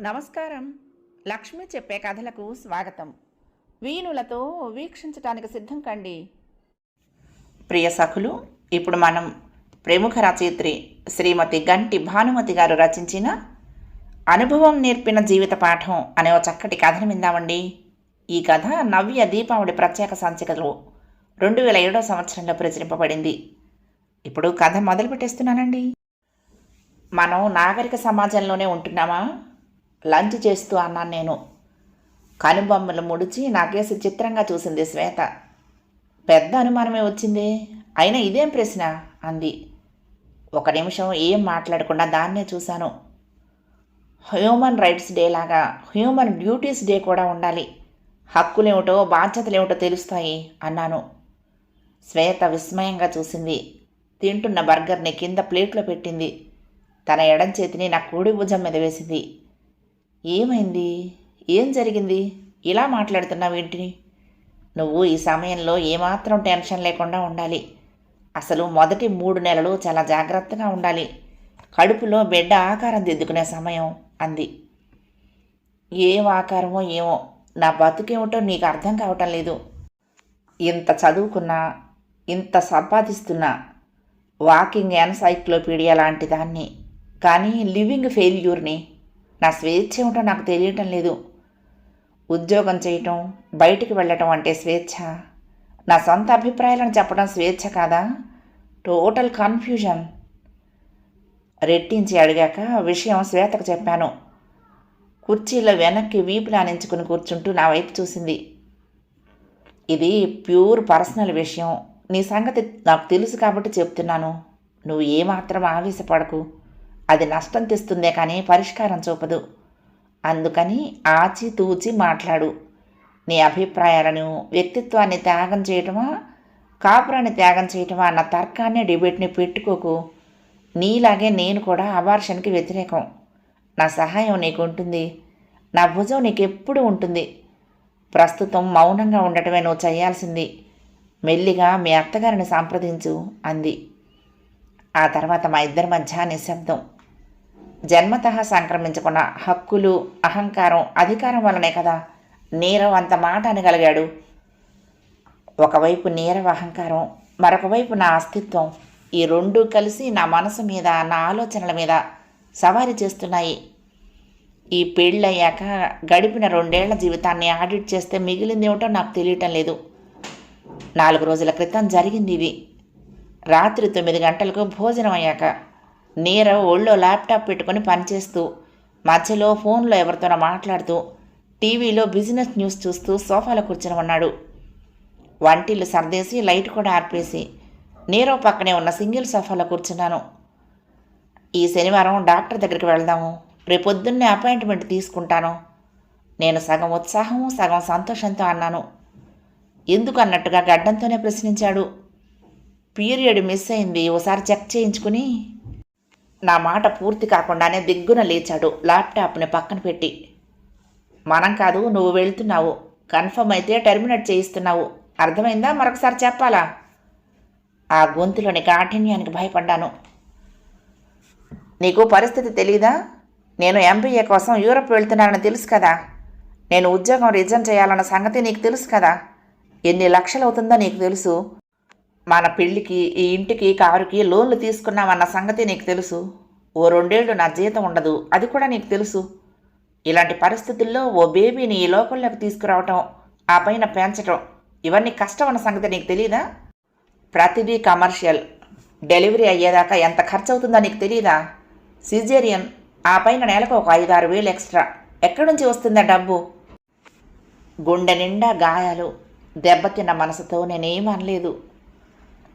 నమస్కారం. లక్ష్మి చెప్పే కథలకు స్వాగతం. వీణులతో వీక్షించటానికి సిద్ధం కండి. ప్రియ సఖులు ఇప్పుడు మనం ప్రముఖ రచయిత్రి శ్రీమతి గంటి భానుమతి గారు రచించిన అనుభవం నేర్పిన జీవిత పాఠం అనే ఒక చక్కటి కథను విందామండి. ఈ కథ నవ్య దీపావళి ప్రత్యేక సంచికలో రెండు వేల ఏడో సంవత్సరంలో ప్రచురింపబడింది. ఇప్పుడు కథ మొదలు పెట్టేస్తున్నానండి మనం నాగరిక సమాజంలోనే ఉంటున్నామా? లంచ్ చేస్తూ అన్నాను నేను. కనుబొమ్మలు ముడిచి నాకేసి చిత్రంగా చూసింది శ్వేత. పెద్ద అనుమానమే వచ్చింది. అయినా ఇదేం ప్రశ్న? అంది. ఒక నిమిషం ఏం మాట్లాడకుండా దాన్నే చూశాను. హ్యూమన్ రైట్స్ డే లాగా హ్యూమన్ డ్యూటీస్ డే కూడా ఉండాలి. హక్కులేమిటో బాధ్యతలేమిటో తెలుస్తాయి అన్నాను. శ్వేత విస్మయంగా చూసింది. తింటున్న బర్గర్ని కింద ప్లేట్లో పెట్టింది. తన ఎడం చేతిని నా కూడి భుజం మీద వేసింది. ఏమైంది? ఏం జరిగింది? ఇలా మాట్లాడుతున్నావు ఏంటిని? నువ్వు ఈ సమయంలో ఏమాత్రం టెన్షన్ లేకుండా ఉండాలి. అసలు మొదటి మూడు నెలలు చాలా జాగ్రత్తగా ఉండాలి. కడుపులో బిడ్డ ఆకారం దిద్దుకునే సమయం అంది. ఏం ఆకారమో ఏమో నా బతుకేమిటో నీకు అర్థం కావటం లేదు. ఇంత చదువుకున్నా ఇంత సంపాదిస్తున్నా వాకింగ్ ఎన్సైక్లోపీడియా లాంటి దాన్ని కానీ లివింగ్ ఫెయిల్యూర్ని నా స్వేచ్ఛ ఏమిటో నాకు తెలియటం లేదు. ఉద్యోగం చేయటం బయటికి వెళ్ళటం అంటే స్వేచ్ఛ. నా సొంత అభిప్రాయాలను చెప్పడం స్వేచ్ఛ కాదా? Total confusion. రెట్టించి అడిగాక విషయం శ్వేతకు చెప్పాను. కుర్చీలో వెనక్కి వీపులానించుకుని కూర్చుంటూ నా వైపు చూసింది. ఇది ప్యూర్ పర్సనల్ విషయం. నీ సంగతి నాకు తెలుసు కాబట్టి చెప్తున్నాను. నువ్వు ఏమాత్రం ఆవేశపడకు. అది నష్టం తెస్తుందే కానీ పరిష్కారం చూపదు. అందుకని ఆచితూచి మాట్లాడు. నీ అభిప్రాయాలను వ్యక్తిత్వాన్ని త్యాగం చేయటమా కాపురాన్ని త్యాగం చేయటమా అన్న తర్కాన్ని డిబేట్ని పెట్టుకోకు. నీలాగే నేను కూడా అబార్షన్కి వ్యతిరేకం. నా సహాయం నీకు ఉంటుంది నా భుజం నీకు ఎప్పుడు ఉంటుంది. ప్రస్తుతం మౌనంగా ఉండటమే నువ్వు చేయాల్సింది. మెల్లిగా మీ అత్తగారిని సంప్రదించు అంది. ఆ తర్వాత మా ఇద్దరి మధ్య నిశ్శబ్దం. జన్మత సంక్రమించుకున్న హక్కులు అహంకారం అధికారం వలనే కదా నీరవ్ అంత మాట అనగలిగాడు. ఒకవైపు నీరవ అహంకారం మరొకవైపు నా అస్తిత్వం. ఈ రెండూ కలిసి నా మనసు మీద నా ఆలోచనల మీద సవారీ చేస్తున్నాయి. ఈ పెళ్ళయ్యాక గడిపిన రెండేళ్ళ జీవితాన్ని ఆడిట్ చేస్తే మిగిలింది ఏమిటో నాకు తెలియటం లేదు. నాలుగు రోజుల క్రితం జరిగింది ఇది. రాత్రి తొమ్మిది గంటలకు భోజనం అయ్యాక నీరవ్ ఒళ్ళో ల్యాప్టాప్ పెట్టుకొని పనిచేస్తూ మధ్యలో ఫోన్లో ఎవరితోనో మాట్లాడుతూ టీవీలో బిజినెస్ న్యూస్ చూస్తూ సోఫాలో కూర్చొని ఉన్నాడు వంటిల్లు సర్దేసి లైట్ కూడా ఆర్పేసి నీరవ్ పక్కనే ఉన్న సింగిల్ సోఫాలో కూర్చున్నాను. ఈ శనివారం డాక్టర్ దగ్గరికి వెళ్దాము. రేపొద్దున్నే అపాయింట్మెంట్ తీసుకుంటాను. నేను సగం ఉత్సాహం సగం సంతోషంతో అన్నాను. ఎందుకు అన్నట్టుగా గడ్డంతోనే ప్రశ్నించాడు. పీరియడ్ మిస్ అయింది. ఓసారి చెక్ చేయించుకుని నా మాట పూర్తి కాకుండానే దిగ్గున లేచాడు. ల్యాప్టాప్ని పక్కన పెట్టి. మనం కాదు నువ్వు వెళ్తున్నావు. కన్ఫర్మ్ అయితే టెర్మినేట్ చేయిస్తున్నావు. అర్థమైందా? మరొకసారి చెప్పాలా? ఆ గొంతులోని కాఠిన్యానికి భయపడ్డాను. నీకు పరిస్థితి తెలీదా? నేను ఎంబీఏ కోసం యూరప్ వెళ్తున్నానని తెలుసు కదా. నేను ఉద్యోగం రిజైన్ చేయాలన్న సంగతి నీకు తెలుసు కదా. ఎన్ని లక్షలు అవుతుందో నీకు తెలుసు. మన పెళ్ళికి ఈ ఇంటికి కారుకి లోన్లు తీసుకున్నామన్న సంగతి నీకు తెలుసు. ఓ రెండేళ్ళు నా జీతం ఉండదు. అది కూడా నీకు తెలుసు. ఇలాంటి పరిస్థితుల్లో ఓ బేబీని ఈ లోకంలోకి తీసుకురావటం ఆ పైన పెంచటం ఇవన్నీ కష్టం అన్న సంగతి నీకు తెలియదా ప్రతిదీ కమర్షియల్. డెలివరీ అయ్యేదాకా ఎంత ఖర్చు అవుతుందో నీకు తెలియదా సిజేరియన్ ఆ పైన నెలకు ఒక ఐదు ఆరు వేలు ఎక్స్ట్రా. ఎక్కడి నుంచి వస్తుందా డబ్బు? గుండె నిండా గాయాలు. దెబ్బతిన్న మనసుతో నేనేం అనలేదు.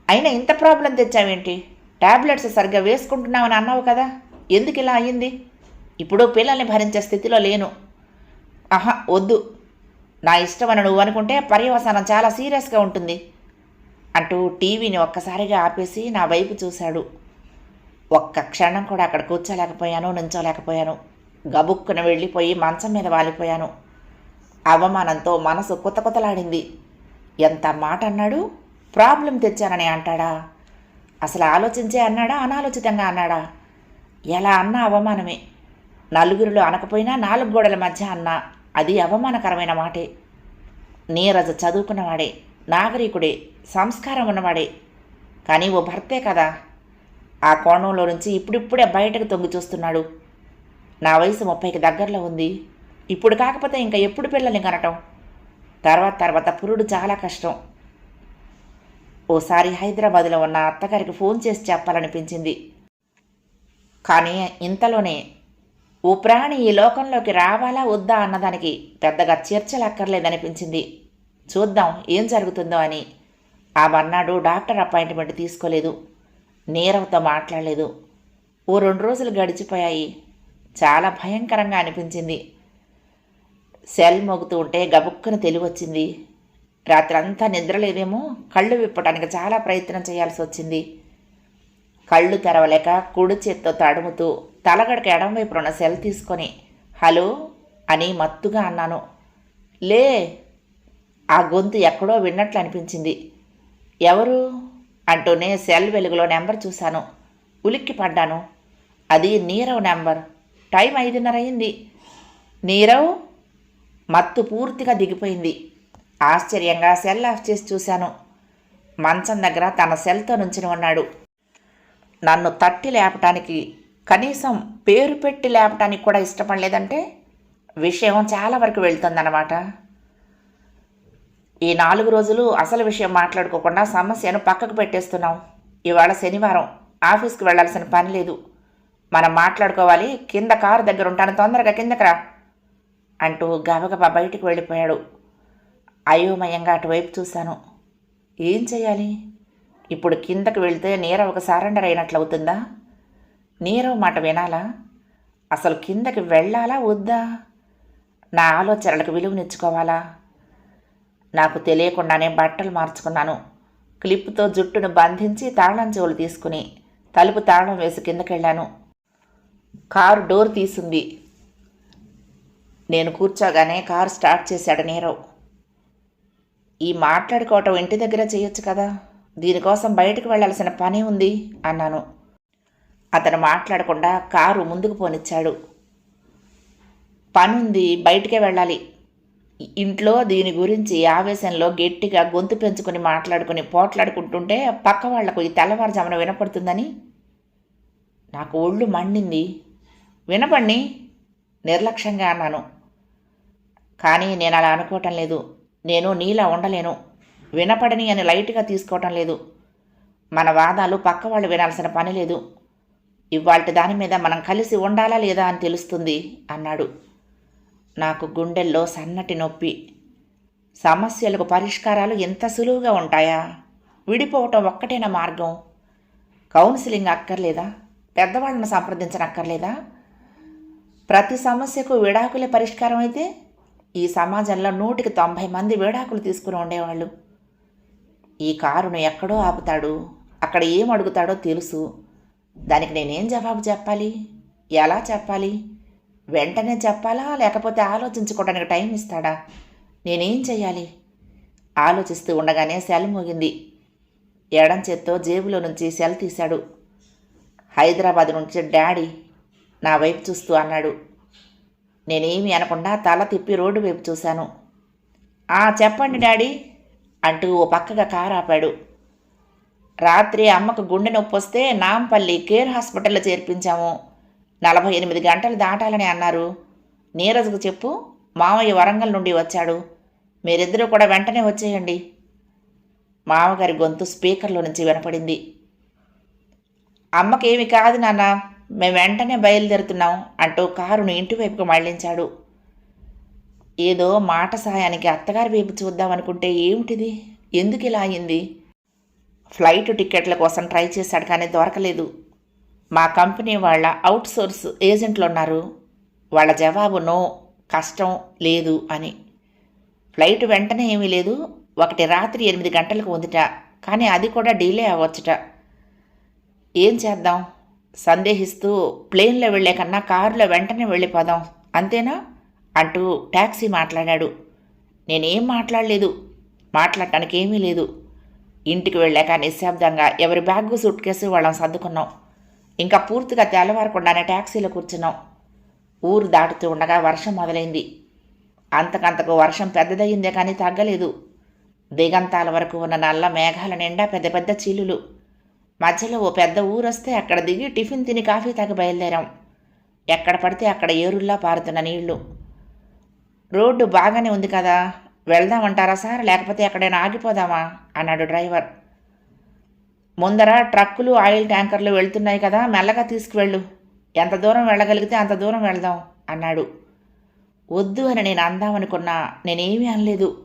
అయినా ఇంత ప్రాబ్లం తెచ్చావేంటి? టాబ్లెట్స్ సరిగ్గా వేసుకుంటున్నామని అన్నావు కదా. ఎందుకు ఇలా అయ్యింది? ఇప్పుడు పిల్లల్ని భరించే స్థితిలో లేను. ఆహా వద్దు. నా ఇష్టమని నువ్వు అనుకుంటే పర్యవసానం చాలా సీరియస్గా ఉంటుంది అంటూ టీవీని ఒక్కసారిగా ఆపేసి నా వైపు చూశాడు. ఒక్క క్షణం కూడా అక్కడ కూర్చోలేకపోయాను నుంచోలేకపోయాను. గబుక్కున వెళ్ళిపోయి మంచం మీద వాలిపోయాను. అవమానంతో మనసు కుతకుతలాడింది. ఎంత మాట అన్నాడు? ప్రాబ్లం తెచ్చానని అంటాడా? అసలు ఆలోచించే అన్నాడా? అనాలోచితంగా అన్నాడా? ఎలా అన్నా అవమానమే. నలుగురిలో అనకపోయినా నాలుగు గోడల మధ్య అన్న. అది అవమానకరమైన మాటే. నీరజ చదువుకున్నవాడే నాగరికుడే సంస్కారం ఉన్నవాడే. కానీ ఓ భర్తే కదా. ఆ కోణంలో నుంచి ఇప్పుడిప్పుడే బయటకు తొంగి చూస్తున్నాడు. నా వయసు ముప్పైకి దగ్గరలో ఉంది. ఇప్పుడు కాకపోతే ఇంకా ఎప్పుడు పిల్లల్ని కనటం? తర్వాత తర్వాత పురుడు చాలా కష్టం. ఓసారి హైదరాబాద్లో ఉన్న అత్తగారికి ఫోన్ చేసి చెప్పాలనిపించింది. కానీ ఇంతలోనే ఓ ప్రాణి ఈ లోకంలోకి రావాలా వద్దా అన్నదానికి పెద్దగా చర్చలక్కర్లేదనిపించింది. చూద్దాం ఏం జరుగుతుందో అని. ఆ మర్నాడు డాక్టర్ అపాయింట్మెంట్ తీసుకోలేదు. నీరవ్తో మాట్లాడలేదు. ఓ రెండు రోజులు గడిచిపోయాయి. చాలా భయంకరంగా అనిపించింది. సెల్ మోగుతూ ఉంటే గబుక్కున తెలివచ్చింది. రాత్రంతా నిద్రలేదేమో కళ్ళు విప్పడానికి చాలా ప్రయత్నం చేయాల్సి వచ్చింది. కళ్ళు తెరవలేక కుడి చేత్తో తడుముతూ తలగడక ఎడంవైపు ఉన్న సెల్ తీసుకొని హలో అని మత్తుగా అన్నాను. లే ఆ గొంతు ఎక్కడో విన్నట్లు అనిపించింది. ఎవరు? అంటూనే సెల్ వెలుగులో నెంబర్ చూశాను. ఉలిక్కి పడ్డాను. అది నీరవ్ నెంబర్. టైం ఐదున్నర అయింది నీరవ్? మత్తు పూర్తిగా దిగిపోయింది. ఆశ్చర్యంగా సెల్ ఆఫ్ చేసి చూశాను. మంచం దగ్గర తన సెల్తో నుంచుని ఉన్నాడు. నన్ను తట్టి లేపటానికి కనీసం పేరు పెట్టి లేపటానికి కూడా ఇష్టపడలేదంటే విషయం చాలా వరకు వెళ్తుందన్నమాట. ఈ నాలుగు రోజులు అసలు విషయం మాట్లాడుకోకుండా సమస్యను పక్కకు పెట్టేస్తున్నాం. ఇవాళ శనివారం ఆఫీస్కి వెళ్ళాల్సిన పని లేదు. మనం మాట్లాడుకోవాలి కింద కారు దగ్గర ఉంటాను తొందరగా కిందకి రా అంటూ గబగబా బయటికి వెళ్ళిపోయాడు. అయోమయంగా అటువైపు చూశాను. ఏం చేయాలి? ఇప్పుడు కిందకు వెళ్తే నీరవ్ ఒక సరెండర్ అయినట్లు అవుతుందా నీరవ్ మాట వినాలా? అసలు కిందకి వెళ్ళాలా వద్దా? నా ఆలోచనలకు విలువనిచ్చుకోవాలా? నాకు తెలియకుండానే బట్టలు మార్చుకున్నాను. క్లిప్తో జుట్టును బంధించి తాళం చెవులు తీసుకుని తలుపు తాళం వేసి కిందకెళ్ళాను. కారు డోర్ తీసింది. నేను కూర్చోగానే కారు స్టార్ట్ చేశాడు నీరవ్. ఈ మాట్లాడుకోవటం ఇంటి దగ్గర చేయొచ్చు కదా? దీనికోసం బయటకు వెళ్ళాల్సిన పని ఉంది అన్నాను. అతను మాట్లాడకుండా కారు ముందుకు పోనిచ్చాడు. పనుంది బయటికే వెళ్ళాలి. ఇంట్లో దీని గురించి ఆవేశంలో గట్టిగా గొంతు పెంచుకుని మాట్లాడుకుని పోట్లాడుకుంటుంటే పక్క వాళ్ళకు ఈ తెల్లవారుజామున వినపడుతుందని. నాకు ఒళ్ళు మండింది. వినపండి నిర్లక్ష్యంగా అన్నాను. కానీ నేను అలా అనుకోవటం లేదు. నేను నీలా ఉండలేను. వినపడని అని లైట్గా తీసుకోవటం లేదు. మన వాదాలు పక్క వాళ్ళు వినాల్సిన పని లేదు. ఇవాళ దాని మీద మనం కలిసి ఉండాలా లేదా అని తెలుస్తుంది అన్నాడు. నాకు గుండెల్లో సన్నటి నొప్పి. సమస్యలకు పరిష్కారాలు ఎంత సులువుగా ఉంటాయా? విడిపోవటం ఒక్కటేనా మార్గం? కౌన్సిలింగ్ అక్కర్లేదా? పెద్దవాళ్ళను సంప్రదించనక్కర్లేదా? ప్రతి సమస్యకు విడాకులే పరిష్కారం అయితే ఈ సమాజంలో నూటికి తొంభై మంది విడాకులు తీసుకుని ఉండేవాళ్ళు. ఈ కారును ఎక్కడో ఆపుతాడు. అక్కడ ఏం అడుగుతాడో తెలుసు. దానికి నేనేం జవాబు చెప్పాలి? ఎలా చెప్పాలి? వెంటనే చెప్పాలా? లేకపోతే ఆలోచించుకోవడానికి టైం ఇస్తాడా? నేనేం చెయ్యాలి? ఆలోచిస్తూ ఉండగానే సెల్ మోగింది. ఎడం చేత్తో జేబులో నుంచి సెల్ తీశాడు. హైదరాబాద్ నుంచి డాడీ నా వైపు చూస్తూ అన్నాడు. నేనేమి అనకుండా తల తిప్పి రోడ్డు వైపు చూశాను. ఆ చెప్పండి డాడీ అంటూ ఓ పక్కగా కారు ఆపాడు. రాత్రి అమ్మకు గుండె నొప్పి వస్తే నాంపల్లి కేర్ హాస్పిటల్లో చేర్పించాము. నలభై ఎనిమిది గంటలు దాటాలని అన్నారు. నీరజ్కు చెప్పు మామయ్య వరంగల్ నుండి వచ్చాడు. మీరిద్దరూ కూడా వెంటనే వచ్చేయండి. మామగారి గొంతు స్పీకర్లో నుంచి వినపడింది. అమ్మకేమి కాదు నాన్న మేము వెంటనే బయలుదేరుతున్నాం అంటూ కారును ఇంటివైపుకు మళ్ళించాడు. ఏదో మాట సాయానికి అత్తగారి వైపు చూద్దామనుకుంటే ఏమిటిది? ఎందుకు ఇలా అయింది? ఫ్లైట్ టిక్కెట్ల కోసం ట్రై చేశాడు కానీ దొరకలేదు. మా కంపెనీ వాళ్ళ అవుట్సోర్స్ ఏజెంట్లు ఉన్నారు. వాళ్ళ జవాబు నో కష్టం లేదు అని. ఫ్లైట్ వెంటనే ఏమీ లేదు. ఒకటి రాత్రి ఎనిమిది గంటలకు ఉందిట. కానీ అది కూడా డిలే అవ్వచ్చుట. ఏం చేద్దాం? సందేహిస్తూ ప్లేన్లో వెళ్ళే కన్నా కారులో వెంటనే వెళ్ళిపోదాం అంతేనా? అంటూ ట్యాక్సీ మాట్లాడాడు. నేనేం మాట్లాడలేదు. మాట్లాడటానికి ఏమీ లేదు. ఇంటికి వెళ్ళాక నిశ్శబ్దంగా ఎవరి బ్యాగ్ సూట్ కేసు వాళ్ళం సర్దుకున్నాం. ఇంకా పూర్తిగా తెల్లవారకుండానే ట్యాక్సీలో కూర్చున్నాం. ఊరు దాటుతూ ఉండగా వర్షం మొదలైంది. అంతకంతకు వర్షం పెద్దదయ్యిందే కానీ తగ్గలేదు. దిగంతాల వరకు ఉన్న నల్ల మేఘాల నిండా పెద్ద పెద్ద చీలులు. మధ్యలో ఓ పెద్ద ఊరొస్తే అక్కడ దిగి టిఫిన్ తిని కాఫీ తాగి బయలుదేరాం. ఎక్కడ పడితే అక్కడ ఏరుల్లా పారుతున్న నీళ్ళు. రోడ్డు బాగానే ఉంది కదా వెళ్దామంటారా సార్? లేకపోతే ఎక్కడైనా ఆగిపోదామా? అన్నాడు డ్రైవర్. ముందర ట్రక్కులు ఆయిల్ ట్యాంకర్లు వెళ్తున్నాయి కదా మెల్లగా తీసుకువెళ్ళు. ఎంత దూరం వెళ్ళగలిగితే అంత దూరం వెళ్దాం అన్నాడు. వద్దు అని నేను అందామనుకున్నా నేనేమీ అనలేదు.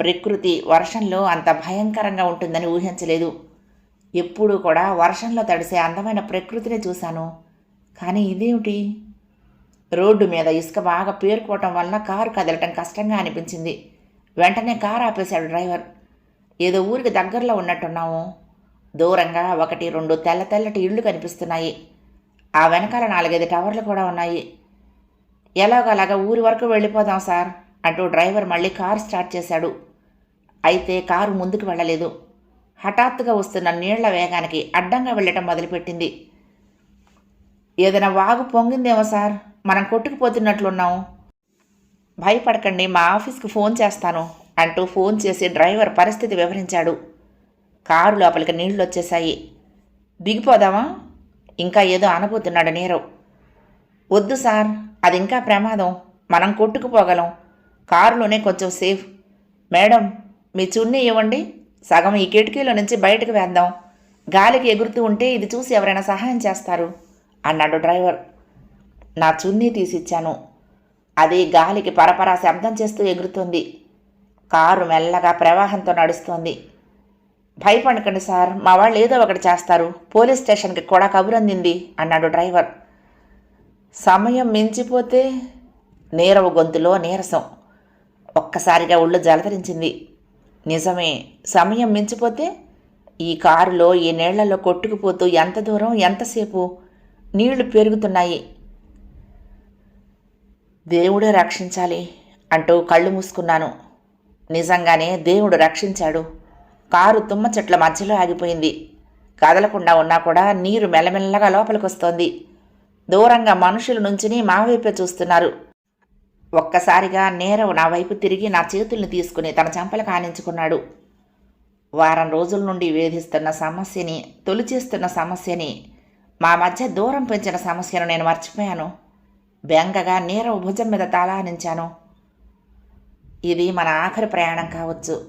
ప్రకృతి వర్షంలో అంత భయంకరంగా ఉంటుందని ఊహించలేదు. ఎప్పుడూ కూడా వర్షంలో తడిసే అందమైన ప్రకృతిని చూశాను. కానీ ఇదేమిటి? రోడ్డు మీద ఇసుక బాగా పేరుకోవటం వలన కారు కదలటం కష్టంగా అనిపించింది. వెంటనే కారు ఆపేశాడు డ్రైవర్. ఏదో ఊరికి దగ్గరలో ఉన్నట్టున్నాము దూరంగా ఒకటి రెండు తెల్ల తెల్లటి ఇళ్ళు కనిపిస్తున్నాయి. ఆ వెనకాల నాలుగైదు టవర్లు కూడా ఉన్నాయి. ఎలాగోలాగా ఊరి వరకు వెళ్ళిపోదాం సార్ అంటూ డ్రైవర్ మళ్ళీ కారు స్టార్ట్ చేశాడు. అయితే కారు ముందుకు వెళ్ళలేదు. హఠాత్తుగా వస్తున్న నీళ్ళ వేగానికి అడ్డంగా వెళ్ళటం మొదలుపెట్టింది. ఏదైనా వాగు పొంగిందేమో సార్? మనం కొట్టుకుపోతున్నట్లున్నాం. భయపడకండి మా ఆఫీస్కి ఫోన్ చేస్తాను అంటూ ఫోన్ చేసి డ్రైవర్ పరిస్థితి వివరించాడు. కారు లోపలికి నీళ్ళు వచ్చేశాయి. దిగిపోదామా? ఇంకా ఏదో అనబోతున్నాడు నీరవ్. వద్దు సార్ అది ఇంకా ప్రమాదం. మనం కొట్టుకుపోగలం. కారులోనే కొంచెం సేఫ్. మేడం మీ చున్నీ ఇవ్వండి. సగం ఈ కిటికీలో నుంచి బయటకు వేద్దాం. గాలికి ఎగురుతూ ఉంటే ఇది చూసి ఎవరైనా సహాయం చేస్తారు అన్నాడు డ్రైవర్. నా చున్నీ తీసిచ్చాను. అది గాలికి పరపరా శబ్దం చేస్తూ ఎగురుతుంది. కారు మెల్లగా ప్రవాహంతో నడుస్తోంది. భయపడకండి సార్ మా వాళ్ళు ఏదో ఒకటి చేస్తారు. పోలీస్ స్టేషన్కి కూడా కబురందింది అన్నాడు డ్రైవర్. సమయం మించిపోతే నీరవ గొంతులో నీరసం. ఒక్కసారిగా ఒళ్ళు జలతరించింది. నిజమే. సమయం మించిపోతే ఈ కారులో ఈ నీళ్ళలో కొట్టుకుపోతూ ఎంత దూరం ఎంతసేపు? నీళ్ళు పెరుగుతున్నాయి. దేవుడే రక్షించాలి అంటూ కళ్ళు మూసుకున్నాను. నిజంగానే దేవుడు రక్షించాడు. కారు తుమ్మ చెట్ల మధ్యలో ఆగిపోయింది. కదలకుండా ఉన్నా కూడా నీరు మెల్లమెల్లగా లోపలికొస్తోంది. దూరంగా మనుషుల నుంచిని మా వైపే చూస్తున్నారు. ఒక్కసారిగా నేరవు నా వైపు తిరిగి నా చేతుల్ని తీసుకుని తన చెంపలు కానించుకున్నాడు. వారం రోజుల నుండి వేధిస్తున్న సమస్యని తొలిచేస్తున్న సమస్యని మా మధ్య దూరం పెంచిన సమస్యను నేను మర్చిపోయాను. బెంగగా నీరవ్ భుజం మీద తాళానించాను ఇది మన ఆఖరి ప్రయాణం కావచ్చు.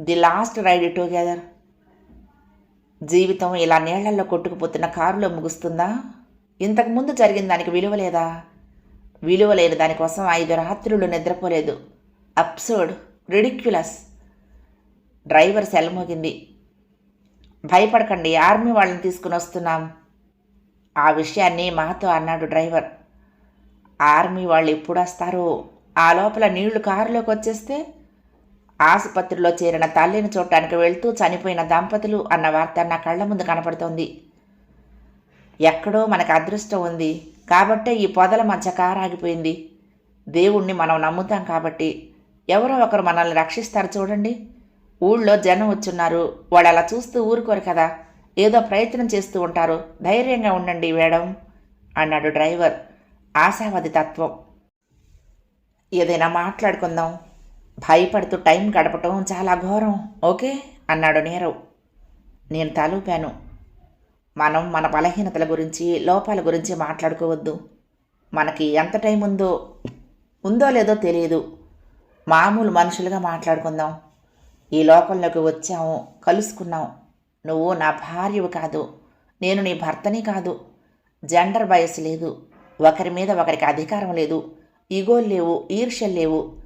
The last ride together. జీవితం ఇలా నీళ్ళలో కొట్టుకుపోతున్న కారులో ముగుస్తుందా? ఇంతకుముందు జరిగిన దానికి విలువ లేదా? విలువ లేని దానికోసం ఐదు రాత్రులు నిద్రపోలేదు. అప్సోడ్ రిడిక్యులస్ డ్రైవర్ సెలమోగింది. భయపడకండి ఆర్మీ వాళ్ళని తీసుకుని వస్తున్నాం. ఆ విషయాన్ని మాతో అన్నాడు డ్రైవర్. ఆర్మీ వాళ్ళు ఎప్పుడు వస్తారో ఆ లోపల నీళ్ళు కారులోకి వచ్చేస్తే? ఆసుపత్రిలో చేరిన తల్లిని చూడటానికి వెళ్తూ చనిపోయిన దంపతులు అన్న వార్త నా కళ్ళ ముందు కనపడుతోంది. ఎక్కడో మనకు అదృష్టం ఉంది. కాబట్టే ఈ పొదల మధ్య కారాగిపోయింది. దేవుణ్ణి మనం నమ్ముతాం కాబట్టి ఎవరో ఒకరు మనల్ని రక్షిస్తారు చూడండి. ఊళ్ళో జనం వచ్చున్నారు. వాళ్ళు అలా చూస్తూ ఊరుకోరు కదా. ఏదో ప్రయత్నం చేస్తూ ఉంటారు. ధైర్యంగా ఉండండి వేడం అన్నాడు డ్రైవర్. ఆశావాది తత్వం. ఏదైనా మాట్లాడుకుందాం. భయపడుతూ టైం గడపటం చాలా ఘోరం ఓకే? అన్నాడు నీరవ్. నేను తలూపాను. మనం మన బలహీనతల గురించి లోపాల గురించి మాట్లాడుకోవద్దు. మనకి ఎంత టైం ఉందో ఉందో లేదో తెలియదు మామూలు మనుషులుగా మాట్లాడుకుందాం. ఈ లోకంలోకి వచ్చాము కలుసుకున్నాం. నువ్వు నా భార్యవు కాదు. నేను నీ భర్తని కాదు. జెండర్ బయస్ లేదు. ఒకరి మీద ఒకరికి అధికారం లేదు. ఈగోలు లేవు ఈర్ష్యలు లేవు.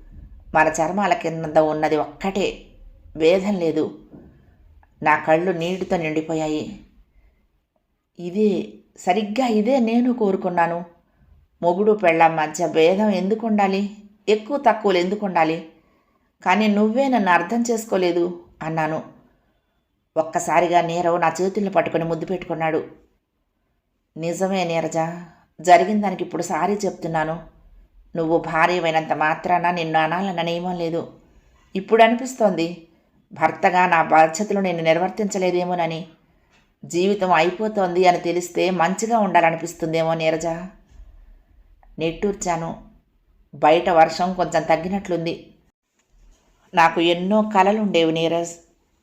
మన చర్మాల కింద ఉన్నది ఒక్కటే. భేదం లేదు. నా కళ్ళు నీటితో నిండిపోయాయి. ఇదే సరిగ్గా ఇదే నేను కోరుకున్నాను. మొగుడు పెళ్ళం మధ్య భేదం ఎందుకు ఉండాలి ఎక్కువ తక్కువలు ఎందుకు ఉండాలి కానీ నువ్వే నన్ను అర్థం చేసుకోలేదు అన్నాను. ఒక్కసారిగా నీరవ్ నా చేతుల్ని పట్టుకొని ముద్దు పెట్టుకున్నాడు. నిజమే నీరజ జరిగిన దానికి ఇప్పుడు సారీ చెప్తున్నాను. నువ్వు భార్యమైనంత మాత్రాన నిన్ను అనాలన్న నియమం లేదు. ఇప్పుడు అనిపిస్తోంది భర్తగా నా బాధ్యతలు నేను నిర్వర్తించలేదేమోనని. జీవితం అయిపోతోంది అని తెలిస్తే మంచిగా ఉండాలనిపిస్తుందేమో నీరజ. నెట్టూర్చాను. బయట వర్షం కొంచెం తగ్గినట్లుంది. నాకు ఎన్నో కలలుండేవి నీరజ్.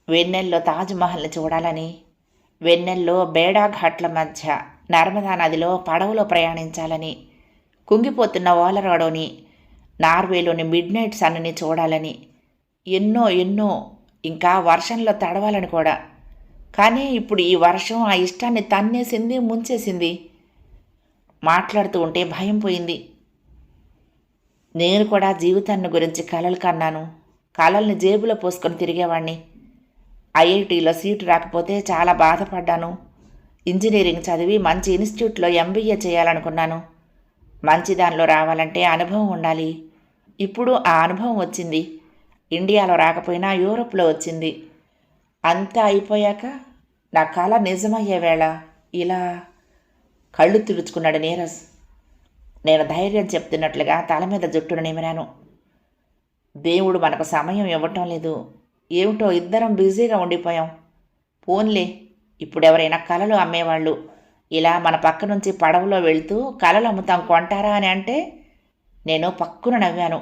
వెన్నెల్లో తాజ్మహల్ని చూడాలని వెన్నెల్లో బేడాఘాట్ల మధ్య నర్మదా నదిలో పడవలో ప్రయాణించాలని కుంగిపోతున్న ఓలరాడోని నార్వేలోని మిడ్ నైట్ సన్ని చూడాలని ఎన్నో ఎన్నో ఇంకా వర్షంలో తడవాలని కూడా కానీ ఇప్పుడు ఈ వర్షం ఆ ఇష్టాన్ని తన్నేసింది ముంచేసింది. మాట్లాడుతూ ఉంటే భయం పోయింది. నేను కూడా జీవితాన్ని గురించి కలలు కన్నాను. కలల్ని జేబులో పోసుకొని తిరిగేవాణ్ణి. ఐఐటీలో సీటు రాకపోతే చాలా బాధపడ్డాను. ఇంజనీరింగ్ చదివి మంచి ఇన్స్టిట్యూట్లో ఎంబీఏ చేయాలనుకున్నాను. మంచి దానిలో రావాలంటే అనుభవం ఉండాలి. ఇప్పుడు ఆ అనుభవం వచ్చింది. ఇండియాలో రాకపోయినా యూరోప్లో వచ్చింది. అంతా అయిపోయాక నా కళ నిజమయ్యే వేళ ఇలా కళ్ళు తుడుచుకున్నాడు నీరజ్. నేను ధైర్యం చెప్తున్నట్లుగా తల మీద జుట్టును నిమిరాను. దేవుడు మనకు సమయం ఇవ్వటం లేదు. ఏమిటో ఇద్దరం బిజీగా ఉండిపోయాం. పోన్లే ఇప్పుడు ఎవరైనా కళలు అమ్మేవాళ్ళు. ఇలా మన పక్క నుంచి పడవలో వెళ్తూ కళలు అమ్ముతాం కొంటారా అని అంటే నేను పక్కున నవ్వాను.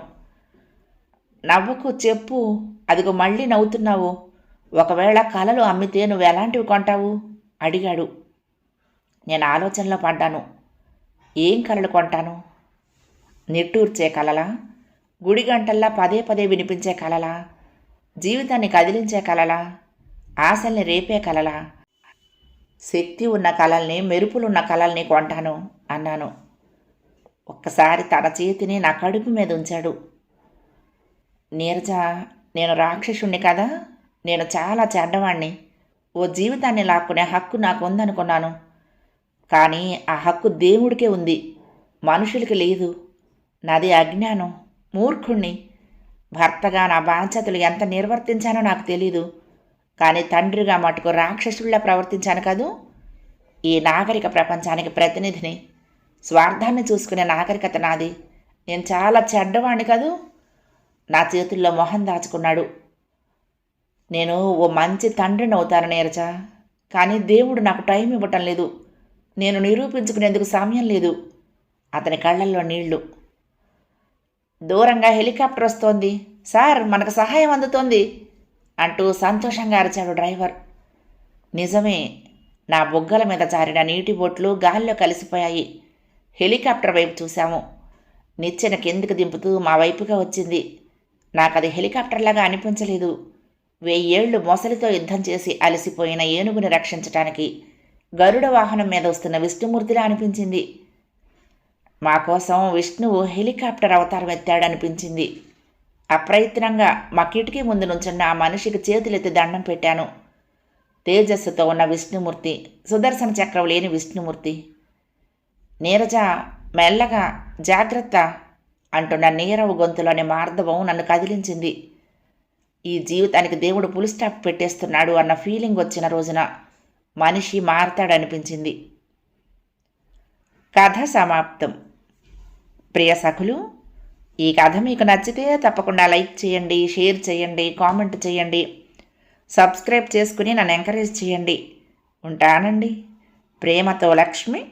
నవ్వకు చెప్పు అదిగో మళ్ళీ నవ్వుతున్నావు. ఒకవేళ కళలు అమ్మితే నువ్వు ఎలాంటివి కొంటావు? అడిగాడు. నేను ఆలోచనలో పడ్డాను. ఏం కలలు కొంటాను? నిట్టూర్చే కలలా? గుడి గంటల్లా పదే పదే వినిపించే కలలా? జీవితాన్ని కదిలించే కలలా? ఆశల్ని రేపే కలలా? శక్తి ఉన్న కలల్ని మెరుపులున్న కలల్ని కొంటాను అన్నాను. ఒక్కసారి తన చేతిని నా కడుపు మీద ఉంచాడు. నీరజ నేను రాక్షసుణ్ణి కదా? నేను చాలా చెడ్డవాణ్ణి. ఓ జీవితాన్ని లాక్కునే హక్కు నాకు ఉందనుకున్నాను కానీ ఆ హక్కు దేవుడికే ఉంది. మనుషులకి లేదు. నాది అజ్ఞానం మూర్ఖుణ్ణి. భర్తగా నా బాధ్యతలు ఎంత నిర్వర్తించానో నాకు తెలీదు. కానీ తండ్రిగా మటుకు రాక్షసుల్లా ప్రవర్తించాను కదూ? ఈ నాగరిక ప్రపంచానికి ప్రతినిధిని. స్వార్థాన్ని చూసుకునే నాగరికత నాది. నేను చాలా చెడ్డవాణ్ణి కదూ? నా చేతుల్లో మొహం దాచుకున్నాడు. నేను ఓ మంచి తండ్రిని అవుతాను నీరజ కానీ దేవుడు నాకు టైం ఇవ్వటం లేదు. నేను నిరూపించుకునేందుకు సమయం లేదు. అతని కళ్ళల్లో నీళ్ళు. దూరంగా హెలికాప్టర్ వస్తోంది. సార్ మనకు సహాయం అందుతోంది అంటూ సంతోషంగా అరిచాడు డ్రైవర్. నిజమే నా బొగ్గల మీద జారిన నీటి బొట్లు గాల్లో కలిసిపోయాయి. హెలికాప్టర్ వైపు చూశాము. నిచ్చెన కిందికి దింపుతూ మా వైపుగా వచ్చింది. నాకు అది హెలికాప్టర్లాగా అనిపించలేదు. వెయ్యేళ్ళు మొసలితో యుద్ధం చేసి అలసిపోయిన ఏనుగుని రక్షించటానికి గరుడ వాహనం మీద వస్తున్న విష్ణుమూర్తిలా అనిపించింది. మా కోసం విష్ణువు హెలికాప్టర్ అవతారం ఎత్తాడనిపించింది. అప్రయత్నంగా మా కిటికీ ముందు నుంచున్న ఆ మనిషికి చేతులెత్తి దండం పెట్టాను. తేజస్సుతో ఉన్న విష్ణుమూర్తి సుదర్శన చక్రం లేని విష్ణుమూర్తి. నీరజ మెల్లగా జాగ్రత్త అంటున్న నీరవ గొంతులోని మార్ధవం నన్ను కదిలించింది. ఈ జీవితానికి దేవుడు పులి స్టాప్ పెట్టేస్తున్నాడు అన్న ఫీలింగ్ వచ్చిన రోజున మనిషి మారతాడనిపించింది. కథ సమాప్తం. ప్రియ సఖులు ఈ కథ మీకు నచ్చితే తప్పకుండా లైక్ చేయండి షేర్ చేయండి కామెంట్ చేయండి సబ్స్క్రైబ్ చేసుకుని నన్ను ఎంకరేజ్ చేయండి. ఉంటానండి. ప్రేమతో లక్ష్మి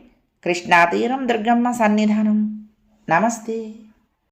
కృష్ణాతీరం దుర్గమ్మ సన్నిధానం. నమస్తే.